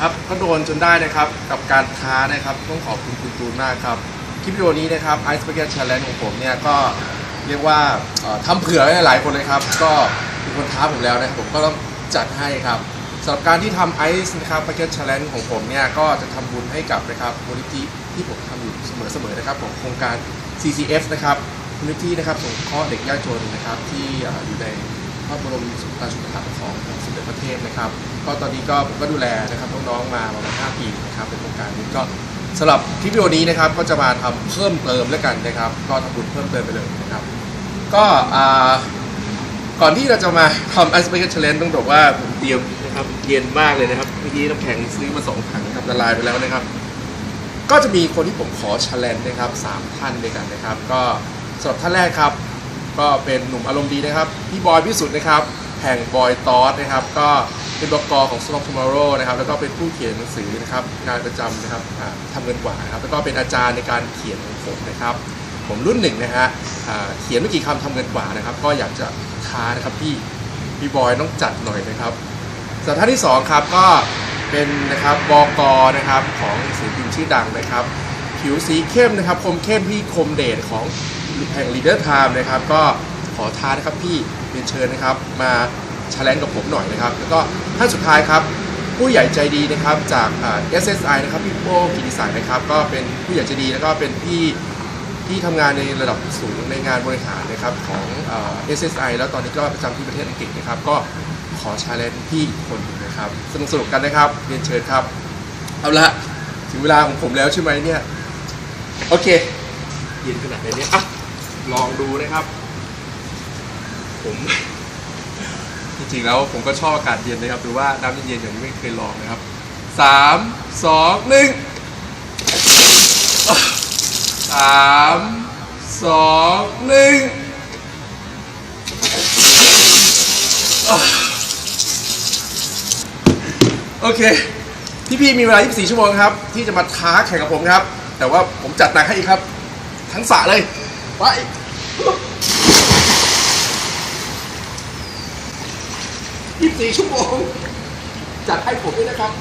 ครับก็โดนจนได้นะครับกับการท้านะครับต้องขอบคุณคุณตูนมากครับคลิปวิดีโอนี้นะครับ Ice Bucket Challenge ของผมเนี่ยก็เรียกว่าเอ่อทำเผื่อไว้หลายคนเลยครับ ก็มีคนท้าผมแล้วนะผมก็ต้องจัดให้ครับสำหรับการที่ทำ Ice นะครับ Bucket Challenge ของผมเนี่ยก็จะทำบุญให้กับนะครับมูลนิธิที่ผมทำอยู่เสมอๆนะครับของโครงการ CCF นะครับมูลนิธินะครับสงเคราะห์เด็กยากจนนะครับที่เอ่ออยู่ในพระบรมราชูปถัมภ์ของ สมเด็จพระเทพนะครับ ก็ตอนนี้ก็ผมก็ดูแลนะครับน้องๆมาประมาณ5ปีนะครับเป็นโครงการนี้ก็สำหรับคลิปวิดีโอนี้นะครับก็จะมาทำเพิ่มเติมแล้วกันนะครับ ก็ทำบุญเพิ่มเติมไปเลยนะครับ ก็อ่าก่อนที่เราจะมาทำ Ice Bucket Challenge ต้องบอกว่าผมเตรียมนะครับเย็นมากเลยนะครับเมื่อกี้น้ำแข็งซื้อมาสองถังนะครับละลายไปแล้วนะครับ ก็จะมีคนที่ผมขอ challenge นะครับสามท่านด้วยกันนะครับ ก็สำหรับท่านแรกครับ ก็เป็นหนุ่มอารมณ์ดีนะครับพี่บอยพิสุทธิ์นะครับ ห่งบอยตอสนะครับ ก็เป็นบกของ Strong Tomorrow นะครับ แล้วก็เป็นผู้เขียนหนังสือนะครับ งานประจำนะครับอ่าทำเงินกว่านะครับ แล้วก็เป็นอาจารย์ในการเขียนของผมนะครับ ผมรุ่นหนึ่งนะฮะเขียนไม่กี่คำทำเงินกว่านะครับ ก็อยากจะท้านะครับพี่พี่บอยต้องจัดหน่อยนะครับสถานที่สองครับก็เป็นนะครับบกนะครับของศิลปินชื่อดังนะครับ ผิวสีเข้มนะครับ คมเข้มพี่คมเดชของแห่ง Leader Time นะครับ ก็ ขอท้านะครับพี่เรียนเชิญนะครับ มาแช l เลนกับผมหน่อยนะครับ แล้วก็ท่านสุดท้ายครับ ผู้ใหญ่ใจดีนะครับจากอ่า SSI นะครับพี่โป้กิติศักดิ์นะครับ ก็เป็นผู้ใหญ่ใจดีแล้วก็เป็นพี่ที่ทำงานในระดับสูงในงานบริหารนะครับของเอ่อ SSI แล้วตอนนี้ก็ประจำที่ประเทศอังกฤษนะครับ ก็ขอชาเลนจ์พี่อีกคนหนึ่งนะครับ สนุกสนุกกันนะครับ เรียนเชิญครับ เอาละถึงเวลาของผมแล้วใช่ไหมเนี่ย โอเค เย็นขนาดไหนเนี่ยอะลองดูนะครับ ผมจริงๆแล้วผมก็ชอบอากาศเย็นนะครับหรือว่าน้ำเย็นๆอย่างนี้ไม่เคยลองนะครับสามสองหนึ่งสามสองหนึ่งโอเค พี่พี่ๆมีเวลา 24 ชั่วโมงครับ ที่จะมาท้าแข่งกับผมครับ แต่ว่าผมจัดหนักให้อีกครับ ทั้งสระเลย ไป 24 ชั่วโมง จัดให้ผมด้วยนะครับ